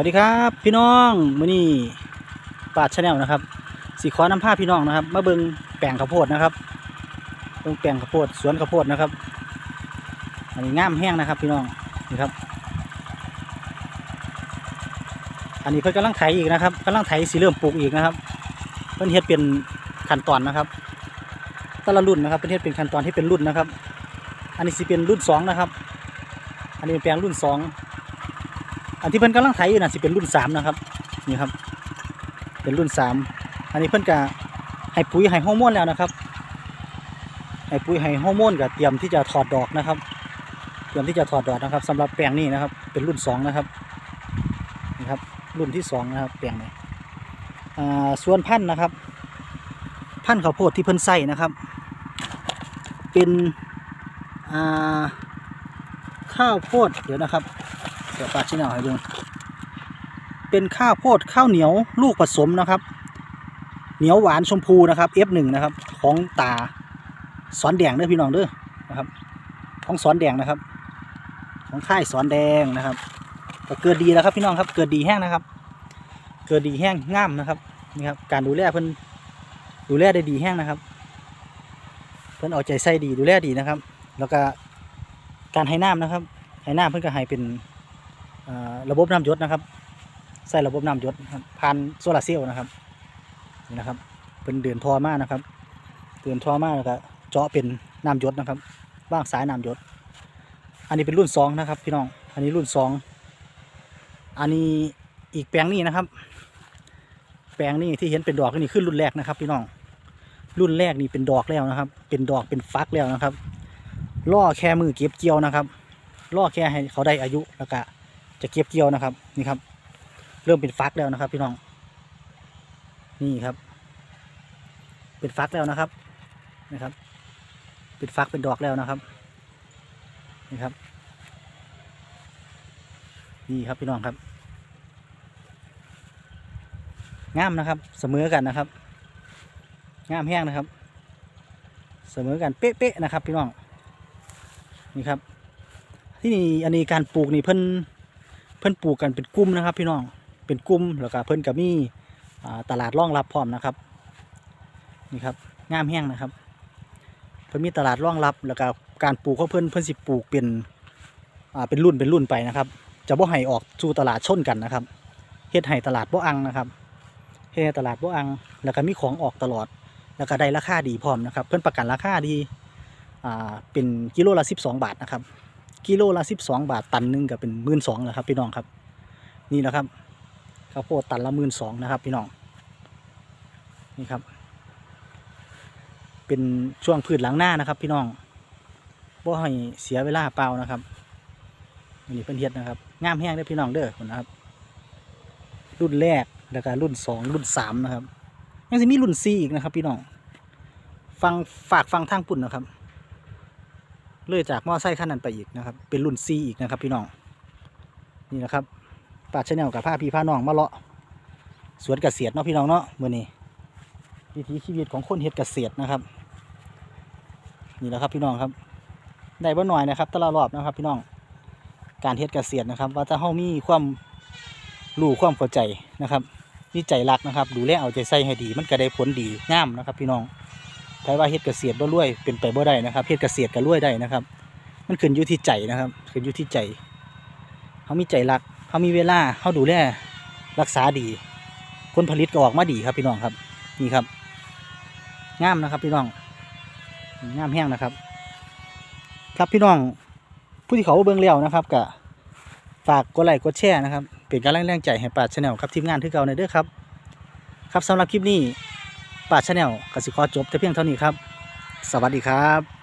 วัสดีครับ พี่น้องมื้อนี้ปาดชาแนลนะครับสีขอน้ำผ้าพี่น้องนะครับมาเบิงแปลงข้าวโพดนะครับเบิงแปลงข้าวโพดสวนข้าวโพดนะครับ อันนี้ง่ามแห้งนะครับ พี่น้องนี่ครับ อันนี้เพิ่นกำลังไถอีกนะครับกำลังไถสีเริ่มปลูกอีกนะครับ เพิ่นเฮ็ดเป็นขั้นตอนนะครับแต่ละรุ่นนะครับเพิ่นเฮ็ดเป็นขั้นตอนที่เป็นรุ่นนะครับ อันนี้สิเป็นรุ่นสองนะครับ อันนี้เป็นแปลงรุ่นสอง อันที่เพิ่นกำลังไถอยู่น่ะสิเป็นรุ่นสามนะครับนี่ครับ เป็นรุ่นสามอันนี้เพิ่นก็ให้ปุ๋ยให้ฮอร์โมนแล้วนะครับให้ปุ๋ยให้ฮอร์โมนก็เตรียมที่จะถอดดอกนะครับ เตรียมที่จะถอดดอกนะครับสำหรับแปลงนี้นะครับ เป็นรุ่นสองนะครับนี่ครับ รุ่นที่สองนะครับแปลงนี้ส่วนพันธุ์นะครับ พันธุ์ข้าวโพดที่เพิ่นใส่นะครับ เป็นข้าวโพดเดี๋ยวนะครับ เดี๋ยวปาดชิ้นเอาให้ดูเป็นข้าวโพดข้าวเหนียวลูกผสมนะครับ เหนียวหวานชมพูนะครับ F1 นะครับ ของตาสอนแดงเด้อพี่น้องเด้อนะครับ ของสอนแดงนะครับ ของค่ายสอนแดงนะครับก็เกิดดีแล้วครับพี่น้องครับ เกิดดีแห้งนะครับ เกิดดีแห้งง่ามนะครับนี่ครับการดูแลเพิ่นดูแลได้ดีแห้งนะครับ เพิ่นเอาใจใส่ดีดูแลดีนะครับ แล้วก็การให้น้ำนะครับให้น้ำเพิ่นก็ให้เป็น ระบบน้ำหยศนะครับ ใส่ระบบน้ำหยศผ่านโซลาร์เซลล์นะครับนี่นะครับ เป็นเดือนทอมานะครับ เดือนทอมาแล้วก็เจาะเป็นน้ำหยศนะครับว่างสายน้ำหยศอันนี้เป็นรุ่นสองนะครับพี่น้อง อันนี้รุ่นสองอันนี้อีกแปลงนี้นะครับ แปลงนี้ที่เห็นเป็นดอกนี่ขึ้นรุ่นแรกนะครับ พี่น้อง รุ่นแรกนี่เป็นดอกแล้วนะครับ เป็นดอกเป็นฟักแล้วนะครับล่อแค่มือเก็บเกี่ยวนะครับล่อแค่ให้เขาได้อายุแล้วก็ จะเก็บเกี่ยวนะครับ นี่ครับ เริ่มเป็นฟักแล้วนะครับ พี่น้อง นี่ครับ เป็นฟักแล้วนะครับ นะครับ เป็นฟักเป็นดอกแล้วนะครับ นี่ครับ นี่ครับพี่น้องครับ งามนะครับ เสมอกันนะครับ งามแห้งนะครับ เสมอกันเป๊ะๆนะครับ พี่น้อง นี่ครับ ที่นี่อันนี้การปลูกนี่เพิ่น เพิ่นปลูกกันเป็นกลุ่มนะครับ พี่น้องเป็นกลุ่มแล้วก็เพิ่นก็มีอ่าตลาดรองรับพร้อมนะครับนี่ครับงามแห้งนะครับ เพิ่นมีตลาดรองรับแล้วก็การปลูกของเพิ่นเพิ่นสิปลูกเป็นเป็นรุ่นเป็นรุ่นไปนะครับ จะบ่ให้ออกสู่ตลาดชนกันนะครับเฮ็ดให้ตลาดบ่อังนะครับเฮ็ดให้ตลาดบ่อัง แล้วก็มีของออกตลอด แล้วก็ได้ราคาดีพร้อมนะครับ เพิ่นประกันราคาดีเป็นกิโลละ 12 บาทนะครับ กิโลละ12บาทตันหนึงก็เป็นหมื่นสองแล้วครับพี่น้องครับ นี่นะครับข้าวโพดตันละหมื่นสองนะครับ พี่น้องนี่ครับ เป็นช่วงพืชหลังหน้านะครับ พี่น้องบ่ให้เสียเวลาเปล่านะครับอันนี้เป็นเฮ็ดนะครับงามแห้งเด้อพี่น้องเด้อพุ่นนะครับ รุ่นแรกแล้วก็รุ่นสองรุ่นสามนะครับ ยังจะมีรุ่นสี่อีกนะครับ พี่น้อง ฟังฝากฟังทางปุ่นนะครับ เลยจากมอไซค์คันนั้นไปอีกนะครับ เป็นรุ่นซีอีกนะครับ พี่น้อง นี่นะครับปาดชาแนลกับผ้าพี่ผ้าน้องมาเลาะสวนเกษตรเนาะพี่น้องเนาะเมื่อนี้วิถีชีวิตของคนเฮ็ดเกษตรนะครับ นี่แหละครับพี่น้องครับ ได้บ่หน่อยนะครับตละรอบนะครับ พี่น้องการเฮ็ดเกษตรนะครับ ว่าถ้าเฮามีความรู้ความเข้าใจนะครับมีใจรักนะครับ ดูแลเอาใจใส่ให้ดี มันก็ได้ผลดีงามนะครับ พี่น้อง ครว่าเฮ็ดเกษตรบ่รวยเป็นไปบ่ได้นะครับเฮ็ดเกษตรก็รวยได้นะครับ มันขึ้นอยู่ที่ใจนะครับขึ้นอยู่ที่ใจเขามีใจรักเขามีเวลาเขาดูแลรักษาดีผลผลิตก็ออกมาดีครับพี่น้องครับนี่ครับงามนะครับพี่น้องงามแห้งนะครับ ครับพี่น้องผู้ที่เขาเบิ่งแล้วนะครับก็ฝากกดไลค์กดแชร์นะครับเป็นกำลังแรงใจให้ป่าชาแนลครับทีมงานที่เก่าในเด้อครับ ครับสำหรับคลิปนี้ ป่าชาแนลกสิขอจบแต่เพียงเท่านี้ครับ สวัสดีครับ